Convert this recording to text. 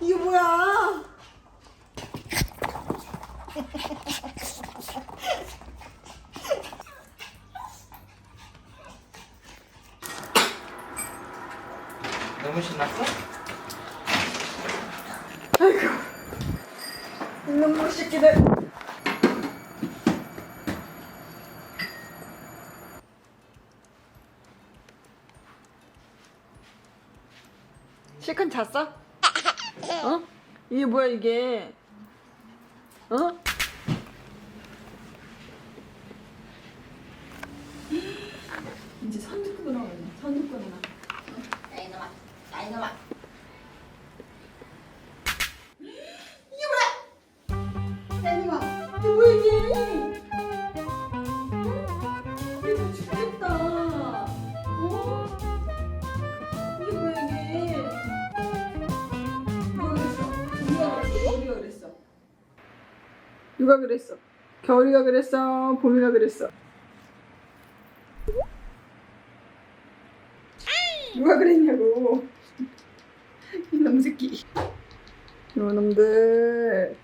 이게 뭐야? 너무 신났어? 이놈의 새끼들. 실컷 잤어? 어? 이게 뭐야 이게? 어? 이제 오네. 선두구나. 야 이놈아 야 이놈아 누가 그랬어? 겨울이가 그랬어? 봄이가 그랬어? 누가 그랬냐고 이놈 새끼 이놈들